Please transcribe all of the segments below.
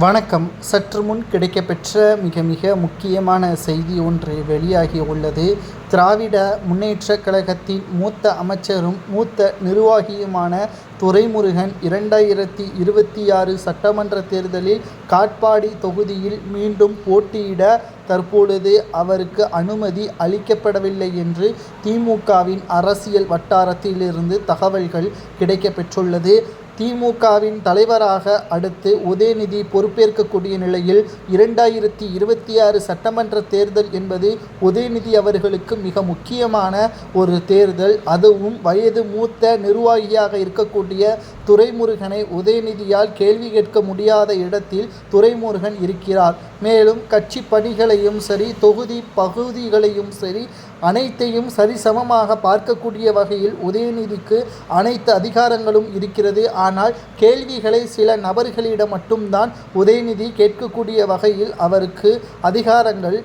வணக்கம். சற்று முன் கிடைக்கப்பெற்ற மிக மிக முக்கியமான செய்தி ஒன்று வெளியாகி உள்ளது. திராவிட முன்னேற்றக் கழகத்தின் மூத்த அமைச்சரும் மூத்த நிர்வாகியுமான துரைமுருகன் இரண்டாயிரத்தி இருபத்தி ஆறு சட்டமன்ற தேர்தலில் காட்பாடி தொகுதியில் மீண்டும் போட்டியிட தற்பொழுது அவருக்கு அனுமதி அளிக்கப்படவில்லை என்று திமுகவின் அரசியல் வட்டாரத்திலிருந்து தகவல்கள் கிடைக்கப்பெற்றுள்ளது. திமுகவின் தலைவராக அடுத்து உதயநிதி பொறுப்பேற்கக்கூடிய நிலையில் இரண்டாயிரத்தி இருபத்தி ஆறு சட்டமன்ற தேர்தல் என்பது உதயநிதி அவர்களுக்கு மிக முக்கியமான ஒரு தேர்தல். அதுவும் வயது மூத்த நிர்வாகியாக இருக்கக்கூடிய துரைமுருகனை உதயநிதியால் கேள்வி கேட்க முடியாத இடத்தில் துரைமுருகன் இருக்கிறார். மேலும் கட்சி பணிகளையும் சரி தொகுதி பகுதிகளையும் சரி அனைத்தையும் சரிசமமாக பார்க்கக்கூடிய வகையில் உதயநிதிக்கு அனைத்து அதிகாரங்களும் இருக்கிறது. ஆனால் கேள்விகளை சில நபர்களிடம் மட்டும்தான் உதயநிதி கேட்கக்கூடிய வகையில் அவருக்கு அதிகாரங்கள்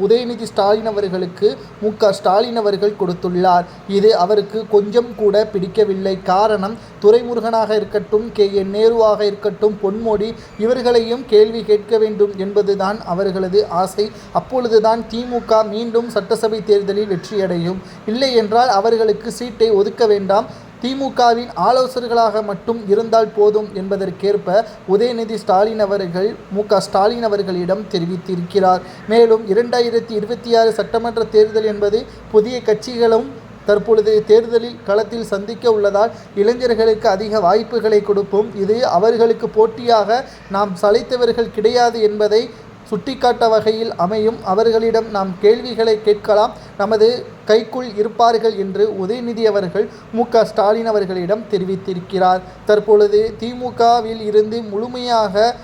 உதயநிதி ஸ்டாலின் அவர்களுக்கு மு க ஸ்டாலின் அவர்கள் கொடுத்துள்ளார். இது அவருக்கு கொஞ்சம் கூட பிடிக்கவில்லை. காரணம் துரைமுருகனாக இருக்கட்டும் கே. என். நேருவாக இருக்கட்டும் பொன்மொழி இவர்களையும் கேள்வி கேட்க வேண்டும் என்பதுதான் அவர்களது ஆசை. அப்பொழுதுதான் திமுக மீண்டும் சட்டசபை தேர்தலில் வெற்றியடையும். இல்லை என்றால் அவர்களுக்கு சீட்டை ஒதுக்க வேண்டாம். திமுகவின் ஆலோசகர்களாக மட்டும் இருந்தால் போதும் என்பதற்கேற்ப உதயநிதி ஸ்டாலின் அவர்கள் மு க ஸ்டாலின் அவர்களிடம் தெரிவித்திருக்கிறார். மேலும் இரண்டாயிரத்தி இருபத்தி ஆறு சட்டமன்ற தேர்தல் என்பது புதிய கட்சிகளும் தற்பொழுது தேர்தலில் களத்தில் சந்திக்க உள்ளதால் இளைஞர்களுக்கு அதிக வாய்ப்புகளை கொடுப்போம். இது அவர்களுக்கு போட்டியாக நாம் சளைத்தவர்கள் கிடையாது என்பதை சுட்டிக்காட்ட வகையில் அமையும். அவர்களிடம் நாம் கேள்விகளை கேட்கலாம். நமது கைக்குள் இருப்பார்கள் என்று உதயநிதி அவர்கள் மு. க. ஸ்டாலின் அவர்களிடம் தெரிவித்திருக்கிறார். தற்பொழுது திமுகவில் இருந்து முழுமையாக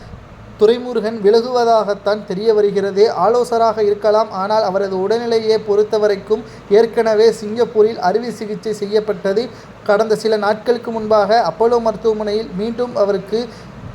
துரைமுருகன் விலகுவதாகத்தான் தெரிய வருகிறது. ஆலோசராக இருக்கலாம். ஆனால் அவரது உடல்நிலையை பொறுத்தவரைக்கும் ஏற்கனவே சிங்கப்பூரில் அறுவை சிகிச்சை செய்யப்பட்டது. கடந்த சில நாட்களுக்கு முன்பாக அப்போலோ மருத்துவமனையில் மீண்டும் அவருக்கு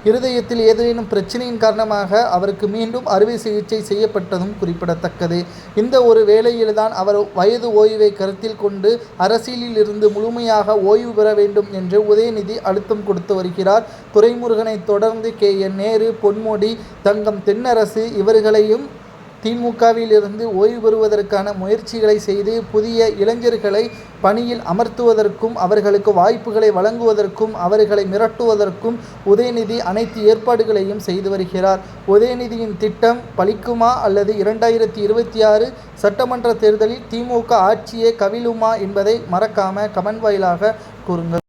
இருதயத்தில் ஏதேனும் பிரச்சனையின் காரணமாக அவருக்கு மீண்டும் அறுவை சிகிச்சை செய்யப்பட்டதும் குறிப்பிடத்தக்கது. இந்த ஒரு வேளையில்தான் அவர் வயது ஓய்வை கருத்தில் கொண்டு அரசியலில் இருந்து முழுமையாக ஓய்வு பெற வேண்டும் என்று உதயநிதி அழுத்தம் கொடுத்து வருகிறார். துரைமுருகனை தொடர்ந்து கே. என். நேரு பொன்முடி தங்கம் தென்னரசு இவர்களையும் திமுகவில் இருந்து ஓய்வு பெறுவதற்கான முயற்சிகளை செய்து புதிய இளைஞர்களை பணியில் அமர்த்துவதற்கும் அவர்களுக்கு வாய்ப்புகளை வழங்குவதற்கும் அவர்களை மிரட்டுவதற்கும் உதயநிதி அனைத்து ஏற்பாடுகளையும் செய்து வருகிறார். உதயநிதியின் திட்டம் பலிக்குமா அல்லது இரண்டாயிரத்தி இருபத்தி ஆறு சட்டமன்ற தேர்தலில் திமுக ஆட்சியே கவிழுமா என்பதை மறக்காம கமெண்ட் வாயிலாக கூறுங்கள்.